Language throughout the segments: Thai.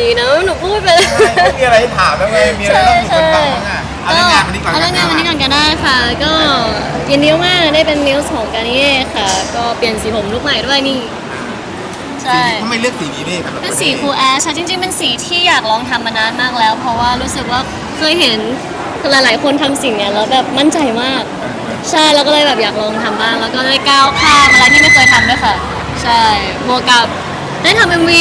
ดีนะ หนูพูดไปเลยไม่มีอะไรให้ถามแล้วไงมีอะไรต้องถูกกันบ้างอะเอาเรื่องงานวันนี้ก่อนเอาเรื่องงานวันนี้ก่อนก็ได้ค่ะ ก็ยินดีมากได้เป็นมิวส์ของการนิเย่ค่ะ ก็เปลี่ยนสีผมลุกใหม่ด้วยนี่ ใช่ ทำไมเลือกสีนี้นี่ครับเป็นสีฟูแอชจริง ๆ เป็นสีที่อยากลองทำมานานมากแล้ว เพราะว่ารู้สึกว่าเคยเห็นหลายๆคนทำสิ่งเนี้ยแล้วแบบมั่นใจมาก ใช่แล้วก็เลยแบบอยากลองทำบ้าง แล้วก็ได้ก้าวข้ามอะไรที่ไม่เคยทำด้วยค่ะ ใช่บวกกับได้ทำ MV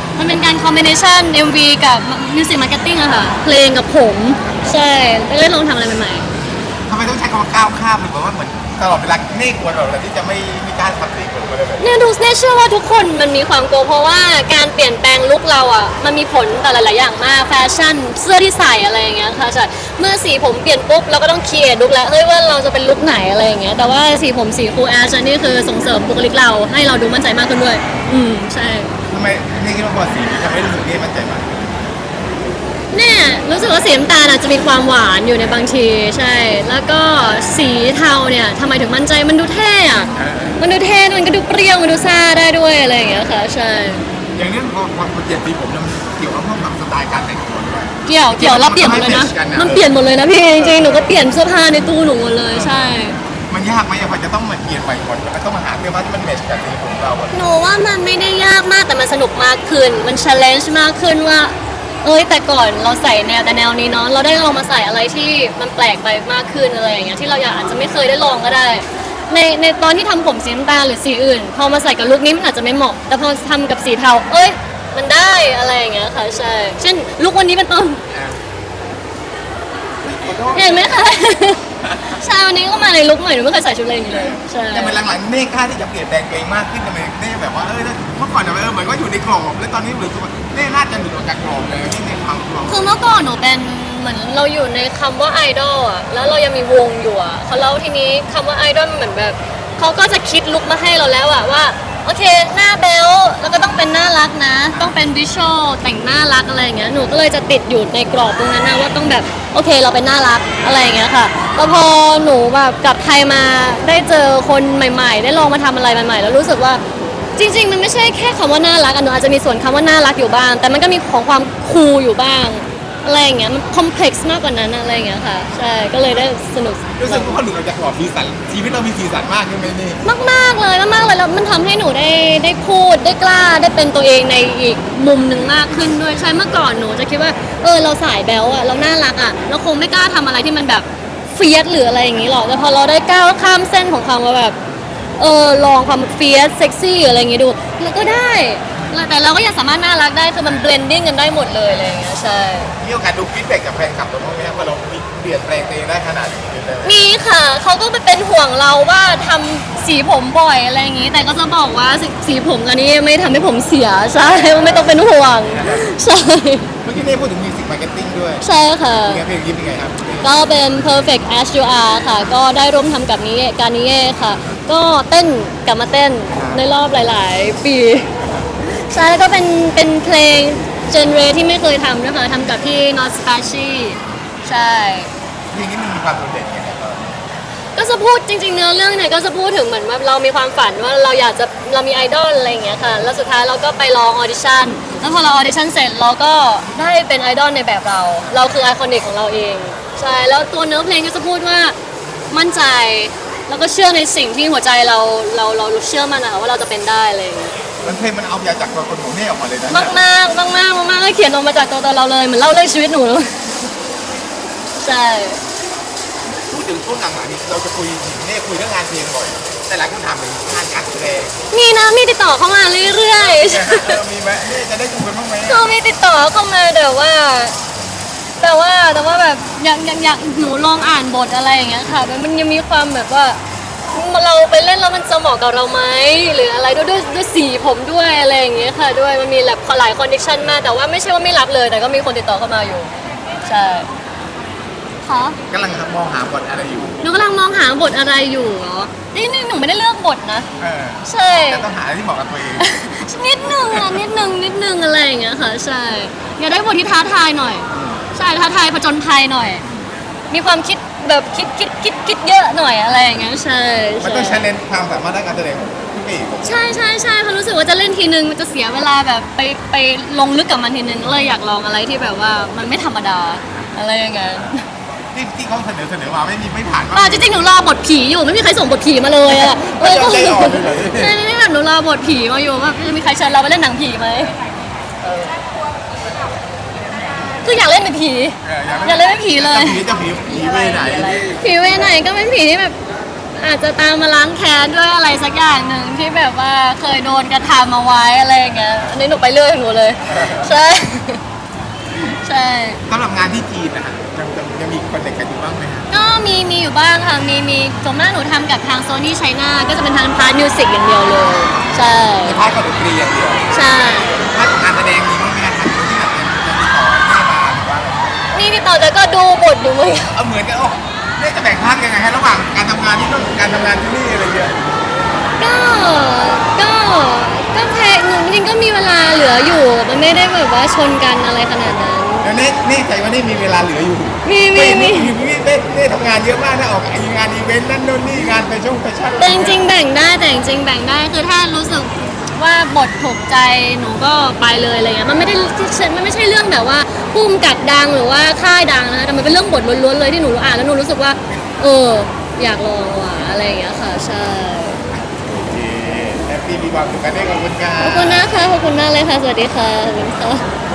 มั นเป็นการคอมบิเนชัน MV กับมิวสิกมาร์เก็ตติ้งอะค่ะ เพลงกับผม ใช่แล้วได้ลองทำอะไรใหม่ๆ ทำไมต้องใช้คำว่าก้าวข้ามหรือว่าเหมือน ตลอดเวลาเน่กลัวตลอดเวลาที่จะไม่ไม่กล้าทำสีผมอะไรแบบนี้เนี่ยดูเนี่ยเชื่อว่าทุกคนมันมีความกลัวเพราะว่าการเปลี่ยนแปลงลุคเราอะมันมีผลต่อหลายๆอย่างมากแฟชั่นเสื้อที่ใส่อะไรอย่างเงี้ยค่ะใช่เมื่อสีผมเปลี่ยนปุ๊บเราก็ต้องคิดลุคแล้วเฮ้ยว่าเราจะเป็นลุคไหนอะไรอย่างเงี้ยแต่ว่าสีผมสีคูลแอชนี่คือส่งเสริมบุคลิกเราให้เราดูมั่นใจมากขึ้นด้วย อืมใช่ทำไมนี่คิดว่าพอสีนี้ทำให้รู้สึกเน่มั่นใจมาก เนี่ยรู้สึกว่าสีน้ำตาลอาจจะมีความหวานอยู่ในบางทีใช่ แล้วก็สีเทาเนี่ยทำไมถึงมั่นใจมันดูเท่อะเออมันดูเท่มันก็ดูเปรี้ยวมันดูซ่าได้ด้วยอะไรอย่างเงี้ยค่ะใช่อย่างเรื่องพอพอเปลี่ยนสีผมเนี่ยมันเกี่ยวกับพวกแบบสไตล์การแต่งตัวด้วย เกี่ยวเกี่ยวเราเปลี่ยนหมดเลยนะมันเปลี่ยนหมดเลยนะพี่จริงๆหนูก็เปลี่ยนเสื้อผ้าในตู้หนูหมดเลยใช่ มันยากไหมอะพอจะต้องมาเปลี่ยนใหม่หมดแล้วก็ต้องมาหาเสื้อผ้าที่มันแมทช์กับสีผมเราอะหนูว่ามันไม่ได้ยากมากแต่มันสนุกมากขึ้น มัน challenge มากขึ้นว่า เอ้ยแต่ก่อนเราใส่แนวแต่แนวนี้เนาะเราได้ลองมาใส่อะไรที่มันแปลกไปมากขึ้นอะไรอย่างเงี้ยที่เราอยากอาจจะไม่เคยได้ลองก็ได้ ในในตอนที่ทำผมสีน้ำตาลหรือสีอื่น พอมาใส่กับลุคนี้มันอาจจะไม่เหมาะ แต่พอทำกับสีเทาเอ้ย มันได้อะไรอย่างเงี้ยค่ะใช่ เช่นลุควันนี้เป็นต้นเห็นไหมคะ ใช่วันนี้ก็มาในลุคใหม่หนูไม่เคยใส่ชุดอะไรอย่างนี้เลยใช่แต่เป็นหลังๆเน่กล้าที่จะเปลี่ยนแปลงตัวเองมากขึ้นทำไมเน่แบบว่าเออเมื่อก่อนเนี่ยเออเหมือนก็อยู่ในกรอบแล้วตอนนี้รู้สึกว่าเน่น่าจะหลุดออกจากกรอบเลยนี่ในความกรอบคือเมื่อก่อนหนูเป็นเหมือนเราอยู่ในคำว่าไอดอลอะแล้วเรายังมีวงอยู่อะเขาเล่าทีนี้คำว่าไอดอลเหมือนแบบเขาก็จะคิดลุคมาให้เราแล้วอะว่า โอเค หน้าเบล แล้วก็ต้องเป็นน่ารักนะ ต้องเป็นวิชวลแต่งน่ารักอะไรอย่างเงี้ยหนูก็เลยจะติดอยู่ในกรอบตรงนั้นนะว่าต้องแบบโอเคเราเป็นน่ารักอะไรอย่างเงี้ยค่ะแล้วพอหนูแบบกลับไทยมาได้เจอคนใหม่ ๆ ได้ลองมาทำอะไรใหม่ ๆ แล้วรู้สึกว่าจริง ๆ มันไม่ใช่แค่คำว่าน่ารักอะหนูอาจจะมีส่วนคำว่าน่ารักอยู่บ้าง แต่มันก็มีของความคูลอยู่บ้าง อะไรอย่างเงี้ยมันคอมเพล็กซ์มากกว่านั้นอะไรอย่างเงี้ยค่ะใช่ก็เลยได้สนุก รู้สึกว่าหลุดออกจากกรอบสีสันชีวิตเรามีสีสันมากขึ้นไหมนี่มากมากๆเลยมากๆเลยแล้วมันทำให้หนูได้ได้พูดได้กล้าได้เป็นตัวเองในอีกมุมหนึ่งมากขึ้นด้วยใช่เมื่อก่อนหนูจะคิดว่า เออเราสายแบลอะเราน่ารักอะเราคงไม่กล้าทำอะไรที่มันแบบเฟียสหรืออะไรอย่างงี้หรอกแต่พอเราได้ก้าวข้ามเส้นของความว่าแบบ เออลองความเฟียสเซ็กซี่อะไรอย่างงี้ดู แล้วก็ได้ แล้วแต่เราก็ยังสามารถน่ารักได้คือมันเบลนดิ้งกันได้หมดเลยอะไรอย่างเงี้ยใช่ มีโอกาสดูฟีดแบ็กจากแฟนคลับเราบ้างไหมครับว่าเราเปลี่ยนแปลงตัวเองได้ขนาดนี้เลยมีค่ะเขาก็ไปเป็นห่วงเราว่าทำสีผมบ่อยอะไรอย่างงี้ แต่ก็จะบอกว่าสสีผมกันนี้ไม่ทำให้ผมเสียใช่ไม่ต้องเป็นห่วง ใช่เมื่อกี้เน่พูดถึงมิวสิกมาร์เก็ตติ้งด้วยใช่ค่ะ เป็นไงเพลงนี้เป็นไงครับก็เป็น perfect as you are ค่ะ ก็ได้ร่วมทำกับนี้การนิเย่ค่ะ ก็เต้นกลับมาเต้นในรอบหลาย ๆ ปี ใช่แล้วก็เป็นเป็นเพลงเจนเรที่ไม่เคยทำนะคะทำกับพี่ Not s p a c h y ใช่ เพลงนี้มันมีความโดดเด่นยังไงครับก็จะพูดจริงๆเนื้อเรื่องเนี่ยก็จะพูดถึงเหมือนว่าเรามีความฝันว่าเราอยากจะเรามีไอดอลอะไรอย่างเงี้ยค่ะ แล้วสุดท้ายเราก็ไปลองออดิชั่นแล้วพอเราออดิชั่นเสร็จเราก็ได้เป็นไอดอลในแบบเรา เราคือไอคอนิกของเราเอง ใช่แล้วตัวเนื้อเพลงก็จะพูดว่ามั่นใจแล้วก็เชื่อในสิ่งที่หัวใจเราเราเราเชื่อมันอะว่าเราจะเป็นได้อะไรอย่างเงี้ย มันเพลงมันเอายาจากตัวคนของเน่ออกมาเลยนะมากมากมากมากๆมากๆก็เขียนออกมาจากตัวตนเราเลยเหมือนเล่าเรื่องชีวิตหนูเลยใช่พูดถึงช่วงหลังๆนี้เราจะคุยเน่คุยเรื่องงานเพลงบ่อย แต่หลายคนถามถึงงานการแสดงมีนะมีติดต่อเข้ามาเรื่อยๆเนี่ยเออมีไหมเน่จะได้ดูกันบ้างไหมคือมีติดต่อเข้ามาแต่ว่า แต่ว่าแต่ว่าแบบอยากอยากอยากหนูลองอ่านบทอะไรอย่างเงี้ยค่ะ มันมันยังมีความแบบว่า เราไปเล่นแล้วมันจะเหมาะกับเราไหมหรืออะไรด้วยด้วยด้วยสีผมด้วยอะไรอย่างเงี้ยค่ะ ด้วยมันมีแบบหลายคอนดิชันมากแต่ว่าไม่ใช่ว่าไม่รับเลย แต่ก็มีคนติดต่อเข้ามาอยู่ ใช่ค่ะกำลังมองหาบทอะไรอยู่ หนูกำลังมองหาบทอะไรอยู่เหรอนี่นี่หนูไม่ได้เลือกบทนะ เออใช่ แต่ต้องหาอะไรที่เหมาะกับตัวเอง นิดนึงอะนิดนึงนิดนึงอะไรอย่างเงี้ยค่ะ ใช่ อยากได้บทที่ท้าทายหน่อย ใช่ท้าทายผจญภัยหน่อย มีความคิด แบบคิดคิดคิดคิดเยอะหน่อยอะไรอย่างเงี้ยใช่มันใช่ต้องใช้เลนความสามารถด้านการแสดงของเอกใช่ใช่ใช่เพราะรู้สึกว่าจะเล่นทีนึงมันจะเสียเวลาแบบไปไปลงลึกกับมันทีนึงก็เลยอยากลองอะไรที่แบบว่ามันไม่ธรรมดาอะไรอย่างเงี้ยที่ที่เขาเสนอเสนอมาไม่มีไม่ผ่านอ่าจริงๆหนูรอบทผีอยู่ไม่มีใครส่งบทผีมาเลยอะไม่ยอมใจอ่อนเลยเหรอ ใช่นี่แบบหนูรอบทผีมาอยู่ว่าจะมีใครเชิญเราไปเล่นหนังผีไหม คืออยากเล่นเป็นผี อยากเล่นเป็นผีเลยจะผีจะผีผีเวไหนผีเวรไหนก็เป็นผีที่แบบ อาจจะตามมาล้างแค้นด้วยอะไรสักอย่างหนึ่งที่แบบว่าเคยโดนกระทำมาไว้อะไรอย่างเงี้ยอันนี้หนูไปเรื่อยของหนูเลย ใช่ ใช่สำหรับงานที่จีนนะฮะยังยังยังมีคอนเนคกันอยู่บ้างไหมฮะก็มีมีอยู่บ้างค่ะ มีมีส่วนมากหนูทำกับทางโซนี่ไชน่าก็จะเป็นทางพาร์ทมิวสิกอย่างเดียวเลย ใช่ในพาร์ทของดนตรีอย่างเดียว ใช่ นี่พี่ต่อจะก็ดูบทอยู่เหมือนกันเอาเหมือนกันโอ้เนี่ยจะแบ่งภาคยังไงฮะระหว่างการทำงานที่นู่นกับการทำงานที่นี่อะไรเงี้ยก็ก็ก็แพ้หนูจริงๆก็มีเวลาเหลืออยู่ มันไม่ได้แบบว่าชนกันอะไรขนาดนั้น แล้วนี่นี่ใจว่านี่มีเวลาเหลืออยู่มีมีมีอยู่นี่ได้ได้ทำงานเยอะมากนะออกงานอีเวนต์นั่นนู่นนี่งานแฟชั่นแฟชั่น แต่จริงๆแบ่งได้แต่จริงๆแบ่งได้คือถ้ารู้สึก ว่าบทถูกใจหนูก็ไปเลยอะไรเงี้ยมันไม่ได้มันไม่ใช่เรื่องแบบว่าพุ่มกับดังหรือว่าค่ายดังนะแต่มันเป็นเรื่องบทล้วนๆเลยที่หนูอ่านแล้วหนูรู้สึกว่า เออ อยากลองว่ะอะไรอย่างเงี้ยค่ะใช่โอเคแฮปปี้มีความสุขกันได้กับคุณกาขอบคุณนะคะขอบคุณมากเลยค่ะสวัสดีค่ะขอบคุณค่ะ